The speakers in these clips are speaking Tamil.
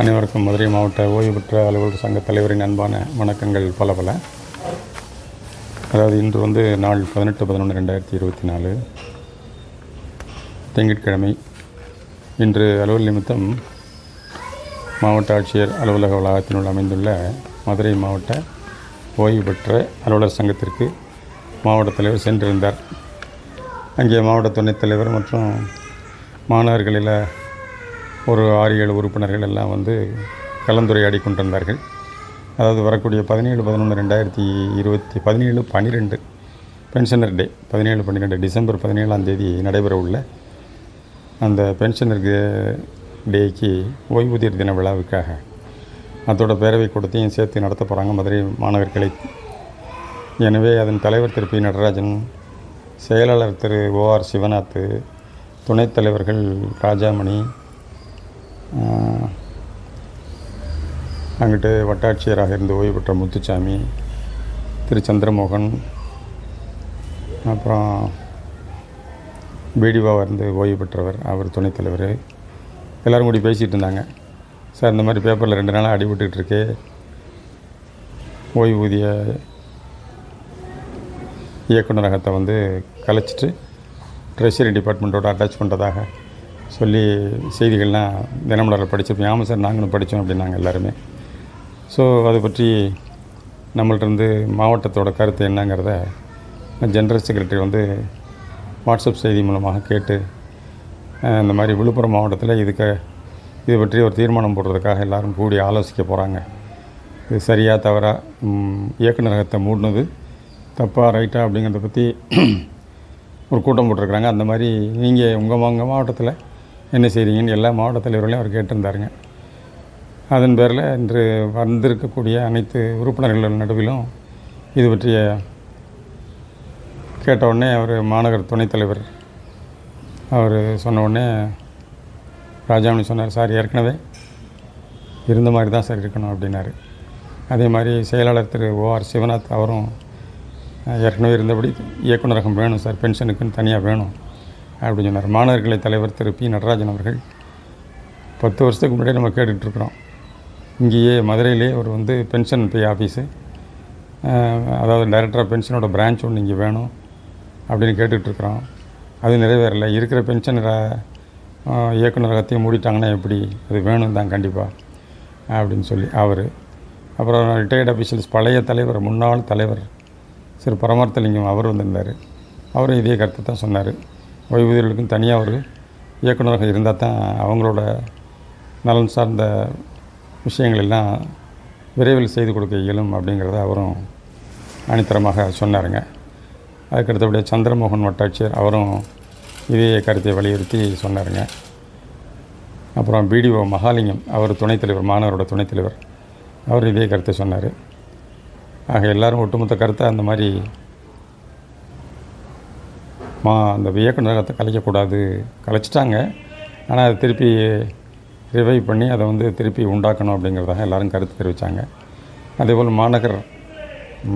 அனைவருக்கும் மதுரை மாவட்ட ஓய்வு பெற்ற அலுவலர் சங்க தலைவரின் அன்பான வணக்கங்கள் பல பல. அதாவது இன்று வந்து நாள் பதினெட்டு பதினொன்று ரெண்டாயிரத்தி இருபத்தி நாலு. திங்கட்கிழமை இன்று அலுவல் நிமித்தம் மாவட்ட ஆட்சியர் அலுவலக வளாகத்தினுள் அமைந்துள்ள மதுரை மாவட்ட ஓய்வு பெற்ற அலுவலர் சங்கத்திற்கு மாவட்ட தலைவர் சென்றிருந்தார். அங்கே மாவட்ட துணைத் தலைவர் மற்றும் மாணவர்களில் ஒரு ஆறு ஏழு உறுப்பினர்கள் எல்லாம் வந்து கலந்துரையாடி கொண்டிருந்தார்கள். அதாவது வரக்கூடிய பதினேழு பதினொன்று ரெண்டாயிரத்தி இருபத்தி பதினேழு பன்னிரெண்டு பென்ஷனர் டே பதினேழு பன்னிரெண்டு டிசம்பர் பதினேழாம் தேதி நடைபெற உள்ள அந்த பென்ஷனர் டேக்கு ஓய்வூதியர் தின விழாவுக்காக அதோட பேரவை கூட்டத்தையும் சேர்த்து நடத்த போகிறாங்க மதுரை மாணவர்களை எனவே அதன் தலைவர் திரு பி. நடராஜன் செயலாளர் திரு ஓஆர் சிவநாத் துணைத் தலைவர்கள் ராஜாமணி அங்கிட்டு வட்டாட்சியராக இருந்து ஓய்வு பெற்ற முத்துச்சாமி திரு சந்திரமோகன் அப்புறம் பிடிஓவாக இருந்து ஓய்வு பெற்றவர் அவர் துணைத் தலைவர். எல்லோரும் கூடி பேசிகிட்டு இருந்தாங்க. சார் இந்த மாதிரி பேப்பரில் ரெண்டு நாளாக அடிபட்டுக்கிட்டு இருக்கு. ஓய்வூதிய இயக்குநரகத்தை வந்து கலைச்சிட்டு ட்ரெஷரி டிபார்ட்மெண்ட்டோட அட்டாச் பண்ணுறதாக சொல்லி செய்திகள்லாம் தினமலரில் படிச்சிருப்பேன் ஆமாம் சார் நாங்களும் படித்தோம் அப்படின்னாங்க எல்லாருமே. ஸோ அதை பற்றி நம்மள்ட்ட இருந்து மாவட்டத்தோட கருத்து என்னங்கிறத ஜென்ரல் செக்ரட்டரி வந்து வாட்ஸ்அப் செய்தி மூலமாக கேட்டு இந்த மாதிரி விழுப்புரம் மாவட்டத்தில் இதுக்கு இது பற்றி ஒரு தீர்மானம் போடுறதுக்காக எல்லாரும் கூடி ஆலோசிக்க போகிறாங்க இது சரியாக தவறாக இயக்குநரகத்தை மூடினது தப்பாக ரைட்டாக அப்படிங்கிறத பற்றி ஒரு கூட்டம் போட்டிருக்கிறாங்க. அந்த மாதிரி நீங்கள் உங்கள் உங்கள் மாவட்டத்தில் என்ன செய்கிறீங்கன்னு எல்லா மாவட்ட தலைவர்களையும் அவர் கேட்டிருந்தாருங்க. அதன் பேரில் இன்று வந்திருக்கக்கூடிய அனைத்து உறுப்பினர்கள் நடுவிலும் இது பற்றிய கேட்ட உடனே அவர் மாநகர் துணைத் தலைவர். அவர் சொன்ன உடனே ராஜாமணி சொன்னார் சார் ஏற்கனவே இருந்த மாதிரி தான் சார் இருக்கணும் அப்படின்னாரு. அதே மாதிரி செயலாளர் திரு ஓஆர் சிவநாத் அவரும் ஏற்கனவே இருந்தபடி இயக்குநரகம் வேணும் சார் பென்ஷனுக்குன்னு தனியாக வேணும். அப்படின்னு சொன்னார். மாணவர்களை தலைவர் திரு பி. நடராஜன் அவர்கள். பத்து வருஷத்துக்கு முன்னாடி நம்ம கேட்டுட்ருக்குறோம் இங்கேயே மதுரையிலே ஒரு வந்து பென்ஷன் பே ஆஃபீஸு அதாவது டைரக்டர் பென்ஷனோட பிரான்ச் ஒன்று இங்கே வேணும் அப்படின்னு கேட்டுட்ருக்குறோம் அது நிறைவேறலை. இருக்கிற பென்ஷன் இயக்குநரகத்தையும் மூடிட்டாங்கன்னா எப்படி? அது வேணும் தான் கண்டிப்பாக அப்படின்னு சொல்லி அவர். அப்புறம் ரிட்டையர்ட் அஃபீஷியல்ஸ் பழைய தலைவர் முன்னாள் தலைவர் சிறு பரமார்த்தலிங்கம் அவர் வந்திருந்தார். அவரும் இதே கருத்தை தான் சொன்னார். ஓய்வூதியர்களுக்கும் தனியாக ஒரு இயக்குநராக இருந்தால் தான் அவங்களோட நலன் சார்ந்த விஷயங்கள் எல்லாம் விரைவில் செய்து கொடுக்க இயலும் அப்படிங்கிறத அவரும் அணித்தரமாக சொன்னாருங்க. அதுக்கடுத்தபடியே சந்திரமோகன் வட்டாட்சியர் அவரும் இதே கருத்தை வலியுறுத்தி சொன்னாருங்க. அப்புறம் பிடிஓ மகாலிங்கம் அவர் துணைத் தலைவர் மாணவரோட துணைத் தலைவர் அவர் இதே கருத்தை சொன்னார். ஆக எல்லாரும் ஒட்டுமொத்த கருத்தை அந்த மாதிரி மா அந்த இயக்குநரகத்தை கலைக்கக்கூடாது. கலைச்சிட்டாங்க. ஆனால் அதை திருப்பி ரிவைவ் பண்ணி அதை வந்து திருப்பி உண்டாக்கணும் அப்படிங்கிறதாக எல்லோரும் கருத்து தெரிவித்தாங்க அதேபோல் மாநகர்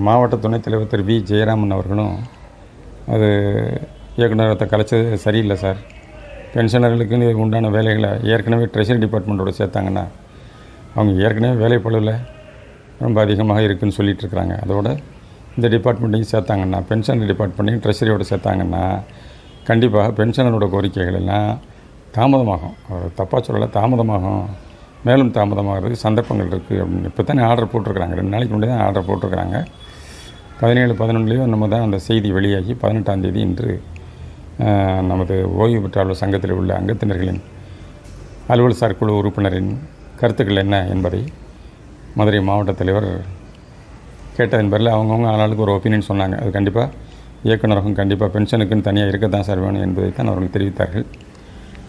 மாவட்ட துணைத் தலைவர் திரு வி. ஜெயராமன் அவர்களும் அது இயக்குநரகத்தை கலைச்சது சரியில்லை சார். பென்ஷனர்களுக்குன்னு உண்டான வேலைகளை ஏற்கனவே ட்ரெஷரி டிபார்ட்மெண்ட்டோட சேர்த்தாங்கன்னா அவங்க ஏற்கனவே வேலைப்பளுவில் ரொம்ப அதிகமாக இருக்குதுன்னு சொல்லிட்டு இருக்கிறாங்க. அதோட இந்த டிபார்ட்மெண்ட்டையும் சேர்த்தாங்கன்னா பென்ஷன் டிபார்ட்மெண்ட்டையும் ட்ரெஷரியோடு சேர்த்தாங்கன்னா கண்டிப்பாக பென்ஷனரோட கோரிக்கைகள் எல்லாம் தாமதமாகும். அவர் தப்பாக சொல்லலை தாமதமாகும். மேலும் தாமதமாகிறதுக்கு சந்தர்ப்பங்கள் இருக்குது அப்படின்னு. இப்போ தானே ஆர்டர் போட்டிருக்கிறாங்க. ரெண்டு நாளைக்கு முன்னாடி தான் ஆர்டர் போட்டிருக்கிறாங்க. பதினேழு பதினொன்றுலேயும் நம்ம தான் அந்த செய்தி வெளியாகி பதினெட்டாந்தேதி இன்று நமது ஓய்வு பெற்றாளர் சங்கத்தில் உள்ள அங்கத்தினர்களின் அலுவல் சார் குழு உறுப்பினரின் கருத்துக்கள் என்ன என்பதை மதுரை மாவட்ட தலைவர் கேட்டதன் பேரில் அவங்கவுங்க ஆளாளுக்கு ஒரு ஒப்பீனியன் சொன்னாங்க. அது கண்டிப்பாக இயக்குநரகம் கண்டிப்பாக பென்ஷனுக்குன்னு தனியாக இருக்க தான் சார் வேணும் என்பதை தான் அவர்கள் தெரிவித்தார்கள்.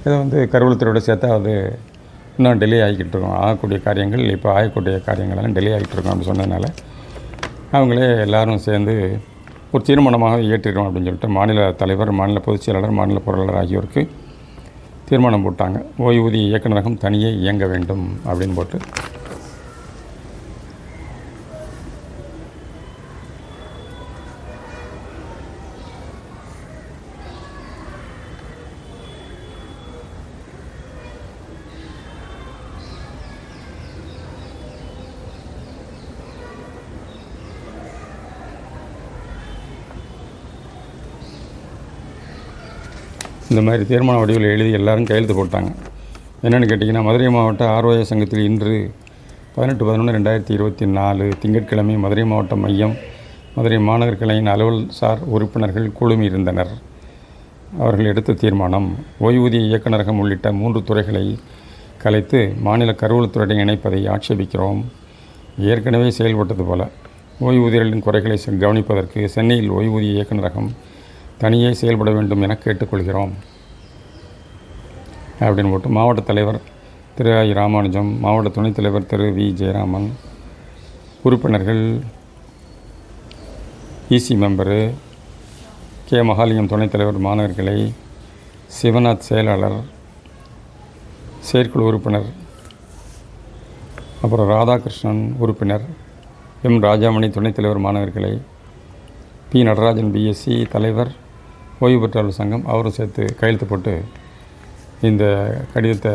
இதை வந்து கருவூலத்துறையோட சேர்த்தா அது இன்னும் டிலே ஆகிக்கிட்டு இருக்கோம். ஆகக்கூடிய காரியங்கள் இப்போ ஆகக்கூடிய காரியங்களெல்லாம் டிலே ஆகிட்டு இருக்கோம் அப்படின்னு சொன்னதுனால அவங்களே எல்லோரும் சேர்ந்து ஒரு தீர்மானமாக ஏற்றிடுறோம் அப்படின்னு சொல்லிட்டு மாநில தலைவர் மாநில பொதுச் செயலாளர் மாநில பொருளாளர் ஆகியோருக்கு தீர்மானம் போட்டாங்க. ஓய்வூதிய இயக்குநரகம் தனியே இயங்க வேண்டும் அப்படின்னு போட்டு இந்த மாதிரி தீர்மான வடிவில் எழுதி எல்லாரும் கையெழுத்து போட்டாங்க. என்னென்னு கேட்டிங்கன்னா மதுரை மாவட்ட ஆர்வய சங்கத்தில் இன்று பதினெட்டு பதினொன்று ரெண்டாயிரத்தி இருபத்தி நாலு திங்கட்கிழமை மதுரை மாவட்ட மையம் மதுரை மாநகர் கிளையின் அலுவல் சார் உறுப்பினர்கள் குழுமி இருந்தனர் அவர்கள் எடுத்த தீர்மானம் ஓய்வூதிய இயக்குநரகம் உள்ளிட்ட மூன்று துறைகளை கலைத்து மாநில கருவூலத்துறையுடன் இணைப்பதை ஆட்சேபிக்கிறோம். ஏற்கனவே செயல்பட்டது போல ஓய்வூதியர்களின் குறைகளை செ- கவனிப்பதற்கு சென்னையில் ஓய்வூதிய இயக்குநரகம் தனியே செயல்பட வேண்டும் என கேட்டுக்கொள்கிறோம். அப்படின்னு போட்டு மாவட்ட தலைவர் திரு ஐ. ராமானுஜம் மாவட்ட துணைத் தலைவர் திரு வி. ஜெயராமன் உறுப்பினர்கள் இசி மெம்பரு கே. மகாலிங்கம் துணைத் தலைவர் சிவநாத் செயலாளர் செயற்குழு உறுப்பினர் அப்புறம் ராதாகிருஷ்ணன் உறுப்பினர் எம். ராஜாமணி துணைத் தலைவர் பி. நடராஜன் பிஎஸ்சி தலைவர் ஓய்வு பெற்றாளர் சங்கம் அவரும் சேர்த்து கையெழுத்து போட்டு இந்த கடிதத்தை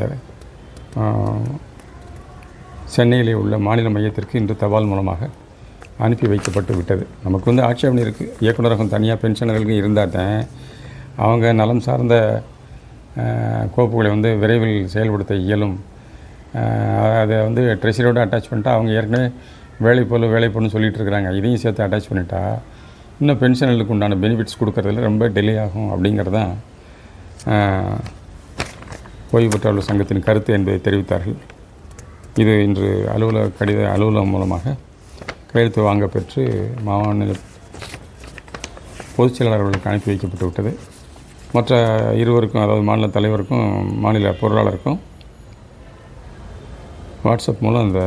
சென்னையிலே உள்ள மாநில மையத்திற்கு இன்று தபால் மூலமாக அனுப்பி வைக்கப்பட்டு விட்டது. நமக்கு வந்து ஆட்சேபனை இருக்குது இயக்குநரகம் தனியாக பென்ஷனர்களுக்கும் இருந்தால் தான் அவங்க நலம் சார்ந்த கோப்புகளை வந்து விரைவில் செயல்படுத்த இயலும். அதை வந்து ட்ரெஷரியோடு அட்டாச் பண்ணிட்டா அவங்க ஏற்கனவே வேலை போல் வேலை போன்னு சொல்லிகிட்டு இருக்கிறாங்க. இதையும் சேர்த்து அட்டாச் பண்ணிட்டா இன்னும் பென்ஷனர்களுக்கு உண்டான பெனிஃபிட்ஸ் கொடுக்குறதுல ரொம்ப டிலே ஆகும் அப்படிங்கிறது தான் ஓய்வு பெற்றவர்கள் சங்கத்தின் கருத்து என்பதை தெரிவித்தார்கள். இது இன்று அலுவலக கடித அலுவலகம் மூலமாக கையெழுத்து வாங்க பெற்று மாநில பொதுச் செயலாளர்களுக்கு அனுப்பி வைக்கப்பட்டு விட்டது மற்ற இருவருக்கும் அதாவது மாநில தலைவருக்கும் மாநில பொருளாளருக்கும் வாட்ஸ்அப் மூலம் அந்த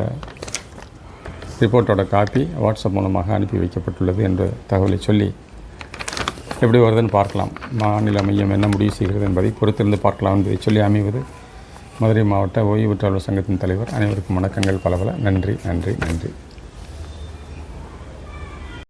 ரிப்போர்ட்டோட காப்பி வாட்ஸ்அப் மூலமாக அனுப்பி வைக்கப்பட்டுள்ளது என்ற தகவலை சொல்லி எப்படி வருதுன்னு பார்க்கலாம். மாநில மையம் என்ன முடிவு செய்கிறது என்பதை பொறுத்திருந்து பார்க்கலாம் என்பதை சொல்லி அமைவது மதுரை மாவட்ட ஓய்வு பெற்றாளர் சங்கத்தின் தலைவர். அனைவருக்கும் வணக்கங்கள். பல பல நன்றி நன்றி நன்றி.